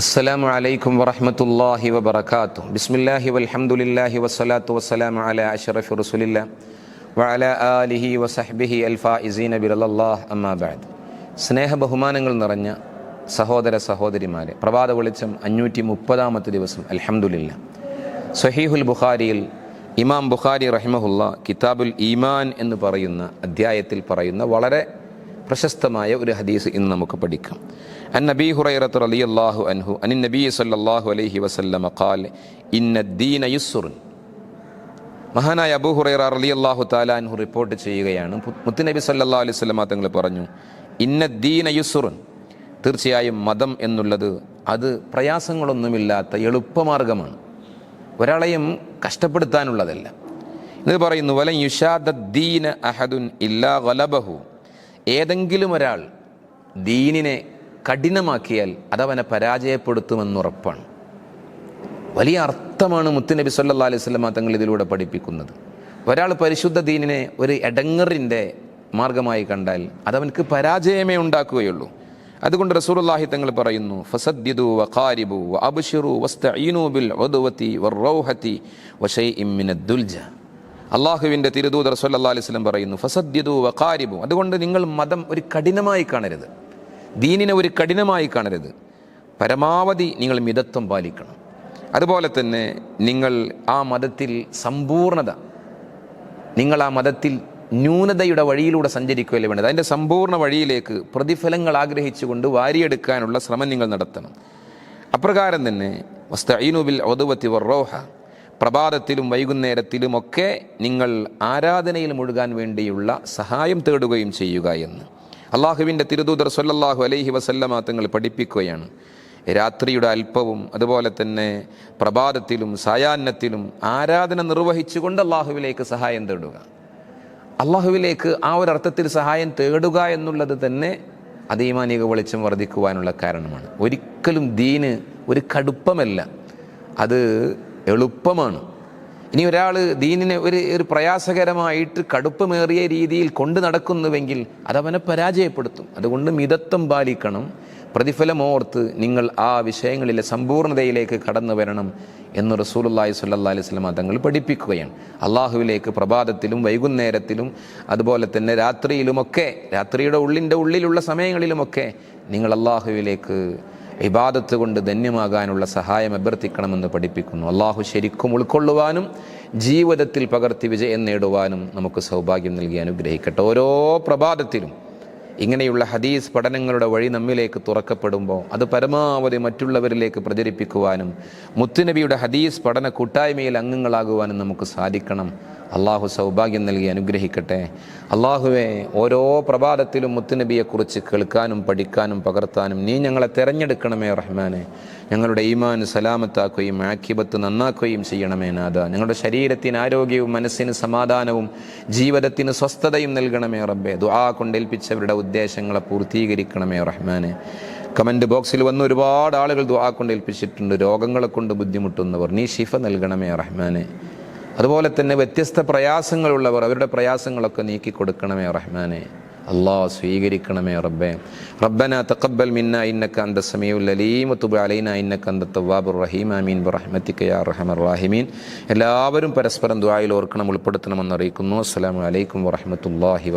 السلام عليكم ورحمة الله وبركاته بسم الله والحمد لله والصلاة والسلام على أشرف رسول الله وعلى آله وصحبه الفائزين برضا الله أما بعد സ്നേഹ ബഹുമാനങ്ങൾ നിറഞ്ഞ സഹോദര സഹോദരിമാരെ പ്രഭാത വെളിച്ചം അഞ്ഞൂറ്റി മുപ്പതാമത്തെ ദിവസം അൽഹംദുലില്ല സഹീഹുൽ ബുഖാരിയിൽ ഇമാം ബുഖാരി റഹിമഹുല്ല കിതാബുൽ ഈമാൻ എന്ന് പറയുന്ന അധ്യായത്തിൽ പറയുന്ന വളരെ പ്രശസ്തമായ ഒരു ഹദീസ് ഇന്ന് നമുക്ക് പഠിക്കാം അൻ നബി ഹുറൈറത്ത് റളിയല്ലാഹു അൻഹു അനിൻ നബി സല്ലല്ലാഹു അലൈഹി വസല്ലമ ഖാൽ ഇന്ന ദീന യുസ്റുൻ. മഹാനായ അബൂ ഹുറൈറ റളിയല്ലാഹു തആല അൻഹു റിപ്പോർട്ട് ചെയ്യുകയാണ്. മുത്തുനബി സല്ലല്ലാഹു അലൈഹി വസല്ലമ തങ്ങൾ പറഞ്ഞു ഇന്ന ദീന യുസ്റുൻ. തീർച്ചയായും മതം എന്നുള്ളത് അത് പ്രയാസങ്ങളൊന്നുമില്ലാത്ത എളുപ്പമാർഗമാണ്. ഒരാളെയും കഷ്ടപ്പെടുത്താനുള്ളതല്ല. ഇത് പറയുന്നു വലം യുഷാദ ദീന അഹദുൻ ഇല്ലാ ഗലബഹു. ഏതെങ്കിലും ഒരാൾ ദീനിനെ കഠിനമാക്കിയാൽ അതവനെ പരാജയപ്പെടുത്തുമെന്നുറപ്പാണ് വലിയ അർത്ഥമാണ് മുത്തുനബി സല്ലാ അലൈഹി സ്വലമ തങ്ങൾ ഇതിലൂടെ പഠിപ്പിക്കുന്നത്. ഒരാൾ പരിശുദ്ധ ദീനിനെ ഒരു എടങ്ങറിന്റെ മാർഗമായി കണ്ടാൽ അതവനക്ക് പരാജയമേ ഉണ്ടാക്കുകയുള്ളൂ. അതുകൊണ്ട് റസൂലുള്ളാഹി തങ്ങൾ പറയുന്നു ഫസദ്ദിദു വഖാരിബു വഅബ്ശിറു വസ്തഈനു ബിൽ വറൗഹതി അള്ളാഹുവിന്റെ തിരുദൂതർ സല്ലല്ലാഹു അലൈഹി വസല്ലം പറയുന്നു ഫസദ്ദിദു വഖാരിബു. അതുകൊണ്ട് നിങ്ങൾ മതം ഒരു കഠിനമായി കാണരുത്. ദീനിനെ ഒരു കഠിനമായി കാണരുത്. പരമാവധി നിങ്ങൾ മിതത്വം പാലിക്കണം. അതുപോലെ തന്നെ നിങ്ങൾ ആ മതത്തിൽ സമ്പൂർണത നിങ്ങൾ ആ മതത്തിൽ ന്യൂനതയുടെ വഴിയിലൂടെ സഞ്ചരിക്കുകയല്ലേ വേണ്ടത്? അതിന്റെ സമ്പൂർണ വഴിയിലേക്ക് പ്രതിഫലങ്ങൾ ആഗ്രഹിച്ചുകൊണ്ട് വാരിയെടുക്കാനുള്ള ശ്രമം നിങ്ങൾ നടത്തണം. അപ്രകാരം തന്നെ വസ്തഈനുബിൽ ഒതുവത്തി വർറോഹ പ്രഭാതത്തിലും വൈകുന്നേരത്തിലുമൊക്കെ നിങ്ങൾ ആരാധനയിൽ മുഴുകാൻ വേണ്ടിയുള്ള സഹായം തേടുകയും ചെയ്യുക എന്ന്. അള്ളാഹുവിന്റെ തിരുദൂതർ സല്ലല്ലാഹു അലൈഹി വസല്ലമ തങ്ങൾ പഠിപ്പിക്കുകയാണ്. രാത്രിയുടെ അല്പവും അതുപോലെ തന്നെ പ്രഭാതത്തിലും സായാഹ്നത്തിലും ആരാധന നിർവഹിച്ചുകൊണ്ട് അള്ളാഹുവിലേക്ക് സഹായം തേടുക. അള്ളാഹുവിലേക്ക് ആ ഒരു അർത്ഥത്തിൽ സഹായം തേടുക എന്നുള്ളത് തന്നെ അതീമാനിക വെളിച്ചം വർദ്ധിക്കുവാനുള്ള കാരണമാണ്. ഒരിക്കലും ദീന് ഒരു കടുപ്പമല്ല. അത് എളുപ്പമാണ്. ഇനി ഒരാൾ ദീനിനെ ഒരു ഒരു പ്രയാസകരമായിട്ട് കടുപ്പമേറിയ രീതിയിൽ കൊണ്ട് നടക്കുന്നുവെങ്കിൽ അതവനെ പരാജയപ്പെടുത്തും. അതുകൊണ്ട് മിതത്വം പാലിക്കണം. പ്രതിഫലമോർത്ത് നിങ്ങൾ ആ വിഷയങ്ങളിലെ സമ്പൂർണതയിലേക്ക് കടന്നു വരണം എന്ന് റസൂലുല്ലാഹി സ്വല്ലല്ലാഹി അലൈഹി വസല്ലം തങ്ങൾ പഠിപ്പിക്കുകയാണ്. അള്ളാഹുവിലേക്ക് പ്രഭാതത്തിലും വൈകുന്നേരത്തിലും അതുപോലെ തന്നെ രാത്രിയിലുമൊക്കെ രാത്രിയുടെ ഉള്ളിന്റെ ഉള്ളിലുള്ള സമയങ്ങളിലുമൊക്കെ നിങ്ങൾ അള്ളാഹുവിലേക്ക് ഇബാദത്ത് കൊണ്ട് ധന്യമാകാനുള്ള സഹായം അഭ്യർത്ഥിക്കണമെന്ന് പഠിപ്പിക്കുന്നു. അള്ളാഹു ശരിക്കും ഉൾക്കൊള്ളുവാനും ജീവിതത്തിൽ പകർത്തി വിജയം നേടുവാനും നമുക്ക് സൗഭാഗ്യം നൽകി അനുഗ്രഹിക്കട്ടെ. ഓരോ പ്രഭാതത്തിലും ഇങ്ങനെയുള്ള ഹദീസ് പഠനങ്ങളുടെ വഴി നമ്മിലേക്ക് തുറക്കപ്പെടുമ്പോൾ അത് പരമാവധി മറ്റുള്ളവരിലേക്ക് പ്രചരിപ്പിക്കുവാനും മുത്തുനബിയുടെ ഹദീസ് പഠന കൂട്ടായ്മയിൽ അംഗങ്ങളാകുവാനും നമുക്ക് സാധിക്കണം. അള്ളാഹു സൗഭാഗ്യം നൽകി അനുഗ്രഹിക്കട്ടെ. അള്ളാഹുവെ ഓരോ പ്രഭാതത്തിലും മുത്തുനബിയെക്കുറിച്ച് കേൾക്കാനും പഠിക്കാനും പകർത്താനും നീ ഞങ്ങളെ തിരഞ്ഞെടുക്കണമേ റഹ്മാനെ. ഞങ്ങളുടെ ഈമാൻ സലാമത്താക്കുകയും ആക്കിബത്ത് നന്നാക്കുകയും ചെയ്യണമേ നാഥ. ഞങ്ങളുടെ ശരീരത്തിന് ആരോഗ്യവും മനസ്സിന് സമാധാനവും ജീവിതത്തിന് സ്വസ്ഥതയും നൽകണമേ റബ്ബെ. ദുആ കൊണ്ടേൽപ്പിച്ചവരുടെ ഉദ്ദേശങ്ങളെ പൂർത്തീകരിക്കണമേ റഹ്മാനെ. കമന്റ് ബോക്സിൽ വന്ന് ഒരുപാട് ആളുകൾ ദുആ കൊണ്ടേൽപ്പിച്ചിട്ടുണ്ട് രോഗങ്ങളെ കൊണ്ട് ബുദ്ധിമുട്ടുന്നവർ നീ ഷിഫ നൽകണമേ റഹ്മാനെ. അതുപോലെ തന്നെ വ്യത്യസ്ത പ്രയാസങ്ങളുള്ളവർ അവരുടെ പ്രയാസങ്ങളൊക്കെ നീക്കി കൊടുക്കണമേ റഹ്മാനെ. അള്ളാഹ് സ്വീകരിക്കണമേ റബ്ബെ. റബ്ബന തഖബ്ബൽ മിന്ന ഇന്നക അന്ത സമീഉൽ അലീം തുബ് അലൈന ഇന്നക അന്ത റഹീം. ആമീൻ. ബിറഹ്മതിക യാ അർഹമർ എല്ലാവരും പരസ്പരം ദുആയിൽ ഓർക്കണം ഉൾപ്പെടുത്തണമെന്ന് അറിയിക്കുന്നു അസ്സലാമു അലൈക്കും വറഹ്മത്തുള്ളാഹി